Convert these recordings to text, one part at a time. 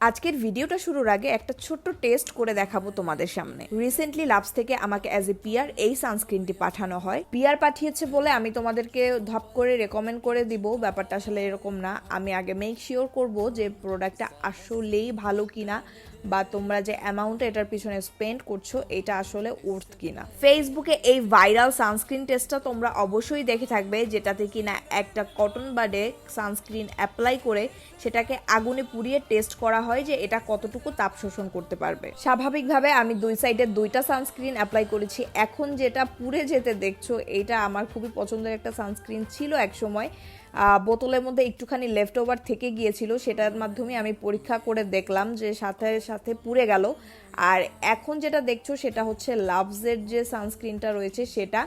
আজকের ভিডিওটা শুরুর আগে একটা ছোট্ট টেস্ট করে দেখাবো তোমাদের সামনে। রিসেন্টলি লাভস থেকে আমাকে অ্যাজ এ পিয়ার এই সানস্ক্রিনটি পাঠানো হয়। পিয়ার পাঠিয়েছে বলে আমি তোমাদেরকে ধপ করে রেকমেন্ড করে দিব। ব্যাপারটা আসলে এরকম না। আমি আগে মেক শিওর করব যে প্রোডাক্টটা আসলেই ভালো কিনা। বা তোমরা যে অ্যামাউন্ট এটার পিছনে স্পেন্ড করছ, এটা আসলে ওর্থ কিনা। ফেসবুকে এই ভাইরাল সানস্ক্রিন টেস্টটা তোমরা অবশ্যই দেখে থাকবে, যেটাতে কিনা একটা কটন বাডে সানস্ক্রিন অ্যাপ্লাই করে সেটাকে আগুনে পুড়িয়ে টেস্ট করা হয় যে এটা কতটুকু তাপ শোষণ করতে পারবে। স্বাভাবিকভাবে আমি দুই সাইডে দুইটা সানস্ক্রিন অ্যাপ্লাই করেছি। এখন যেটা পুড়ে যেতে দেখছ, এটা আমার খুবই পছন্দের একটা সানস্ক্রিন ছিল এক সময় বোতলের মধ্যে একটুখানি লেফট ওভার থেকে গিয়েছিল, সেটার মাধ্যমে আমি পরীক্ষা করে দেখলাম যে সাথে সাথে পুড়ে গেল। আর এখন যেটা দেখছ সেটা হচ্ছে লাভসের যে সানস্ক্রিনটা রয়েছে সেটা,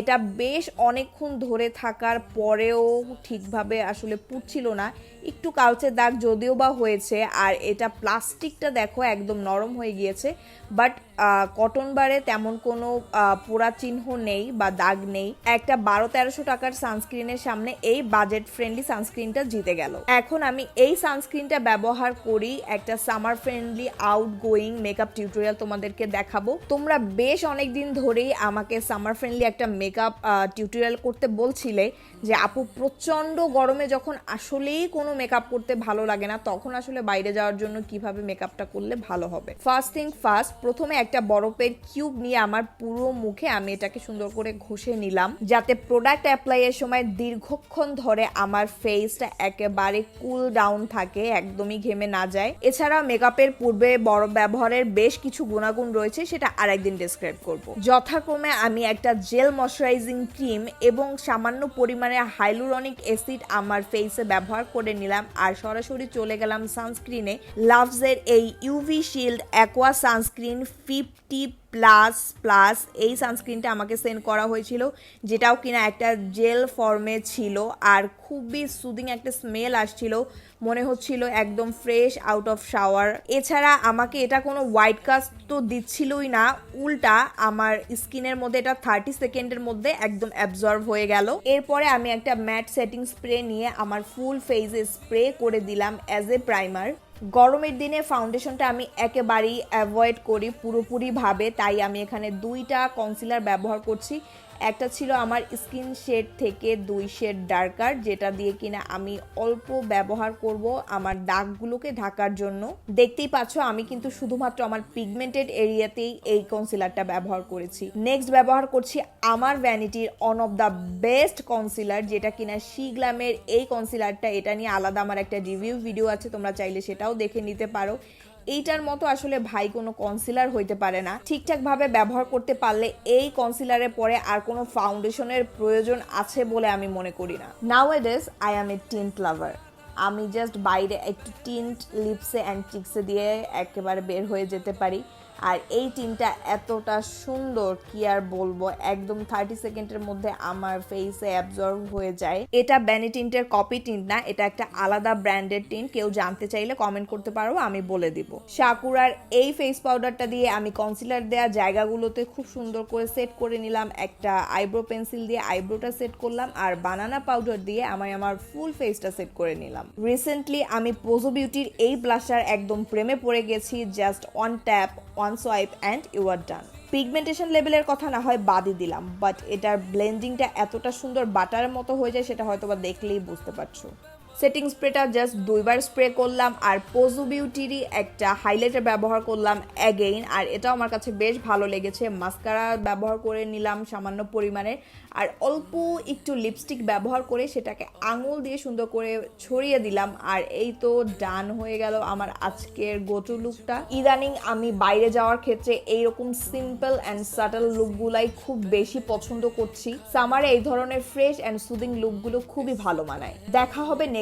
এটা বেশ অনেকক্ষণ ধরে থাকার পরেও ঠিকভাবে আসলে পুড়ছিল না। একটু কালচে দাগ যদিও বা হয়েছে, আর এটা প্লাস্টিকটা দেখো একদম নরম হয়ে গিয়েছে। বাট কটন বারে তেমন কোনো পোড়া চিহ্ন নেই বা দাগ নেই। একটা বারো তেরোশো টাকার সানস্ক্রিনের সামনে এই বাজেট ফ্রেন্ডলি সানস্ক্রিনটা জিতে গেল। এখন আমি এই সানস্ক্রিনটা ব্যবহার করি একটা summer friendly outgoing makeup tutorial তোমাদেরকে দেখাবো। তোমরা বেশ অনেক দিন ধরেই আমাকে সামার ফ্রেন্ডলি একটা মেকআপ টিউটোরিয়াল করতে বলছিলে যে, আপু প্রচণ্ড গরমে যখন আসলেই কোনো মেকআপ করতে ভালো লাগে না, তখন আসলে বাইরে যাওয়ার জন্য কীভাবে মেকআপটা করলে ভালো হবে? ফার্স্ট থিং ফার্স্ট প্রথমে একটা বরফের কিউব নিয়ে আমার পুরো মুখে আমি এটাকে সুন্দর করে ঘষে নিলাম, যাতে প্রোডাক্ট অ্যাপ্লাই এর সময় দীর্ঘক্ষণ ধরে আমার ফেসটা একেবারে কুল ডাউন থাকে, একদমই ঘেমে না যায়। এছাড়া মেকআপের পূর্বে বরফ ব্যবহারের বেশ কিছু গুণাগুণ রয়েছে, সেটা আরেকদিন ডিসক্রাইব করব। যথাক্রমে আমি একটা জেল ময়শ্চারাইজিং ক্রিম এবং সামান্য পরিমাণে হাইলুরনিক অ্যাসিড আমার ফেসে ব্যবহার করে নিলাম আর সরাসরি চলে গেলাম সানস্ক্রিনে লাভসের এই UV shield aqua sunscreen fifty plus plus এই সানস্ক্রিনটা আমাকে সেন্ড করা হয়েছিল, যেটাও কিনা একটা জেল ফর্মে ছিল আর খুবই সুদিং একটা স্মেল আসছিল, মনে হচ্ছিল একদম ফ্রেশ আউট অফ শাওয়ার এছাড়া আমাকে এটা কোনো হোয়াইট কাস্ট তো দিচ্ছিলই না, উল্টা আমার স্কিনের মধ্যে এটা থার্টি সেকেন্ডের মধ্যে একদম অ্যাবজর্ব হয়ে গেল। এরপরে আমি একটা ম্যাট সেটিং স্প্রে নিয়ে আমার ফুল ফেসে স্প্রে করে দিলাম অ্যাজ এ প্রাইমার গরমের দিনে ফাউন্ডেশনটা আমি একেবারেই অ্যাভয়েড করি পুরোপুরিভাবে, তাই আমি এখানে দুইটা কনসিলার ব্যবহার করছি। একটা ছিল আমার স্কিন শেড থেকে দুই শেড ডার্কার, যেটা দিয়ে কিনা আমি অল্প ব্যবহার করব আমার দাগগুলোকে ঢাকার জন্য। দেখতেই পাচ্ছ, আমি কিন্তু শুধুমাত্র আমার পিগমেন্টেড এরিয়াতেই এই কনসিলারটা ব্যবহার করেছি। নেক্সট ব্যবহার করছি আমার ভ্যানিটির one of the best concealer যেটা কিনা শি গ্ল্যামের এই কনসিলারটা এটা নিয়ে আলাদা আমার একটা রিভিউ ভিডিও আছে, তোমরা চাইলে সেটাও দেখে নিতে পারো। এইটার মতো আসলে ভাই কোনো কনসিলার হইতে পারে না। ঠিকঠাকভাবে ব্যবহার করতে পারলে এই কনসিলারের পরে আর কোনো ফাউন্ডেশনের প্রয়োজন আছে বলে আমি মনে করি না। Nowadays I am a tint lover আমি জাস্ট বাইরে একটু টিন্ট লিপসে অ্যান্ড চিক্সে দিয়ে একেবারে বের হয়ে যেতে পারি। আর এই টিনটা এতটা সুন্দর, কি আর বলব? একদম থার্টি সেকেন্ডের মধ্যে আমার ফেসে অ্যাবজর্ব হয়ে যায়। এটা ব্যানি টিন্টের কপি টিন্ট না, এটা একটা আলাদা ব্র্যান্ডের টিন্ট কেউ জানতে চাইলে কমেন্ট করতে পারো, আমি বলে দিব। সাকুরার এই ফেস পাউডারটা দিয়ে আমি কনসিলার দেওয়া জায়গাগুলোতে খুব সুন্দর করে সেট করে নিলাম। একটা আইব্রো পেন্সিল দিয়ে আইব্রোটা সেট করলাম আর বানানা পাউডার দিয়ে আমি আমার ফুল ফেসটা সেট করে নিলাম। রিসেন্টলি আমি পোজো বিউটির এই ব্লাশার একদম প্রেমে পড়ে গেছি just one tap one swipe and you are done pigmentation লেভেলের কথা না হয় বাদই দিলাম বাট এটার ব্লেন্ডিংটা এতটা সুন্দর বাটারের মতো হয়ে যায় সেটা হয়তো বা দেখলেই বুঝতে পারছ। সেটিং স্প্রেটা জাস্ট দুইবার স্প্রে করলাম, আর পোজো বিউটিরই একটা হাইলাইটার ব্যবহার করলাম অ্যাগেইন আর এটাও আমার কাছে বেশ ভালো লেগেছে। মাস্কারা ব্যবহার করে নিলাম সামান্য পরিমাণে, আর অল্প একটু লিপস্টিক ব্যবহার করে সেটাকে আঙুল দিয়ে সুন্দর করে ছড়িয়ে দিলাম, আর এই তো ডান হয়ে গেল আমার আজকের গোটু লুকটা ইদানিং আমি বাইরে যাওয়ার ক্ষেত্রে এইরকম সিম্পল অ্যান্ড সাটল লুকগুলাই খুব বেশি পছন্দ করছি। সামারে এই ধরনের ফ্রেশ অ্যান্ড সুদিং লুকগুলো খুবই ভালো মানায়। দেখা হবে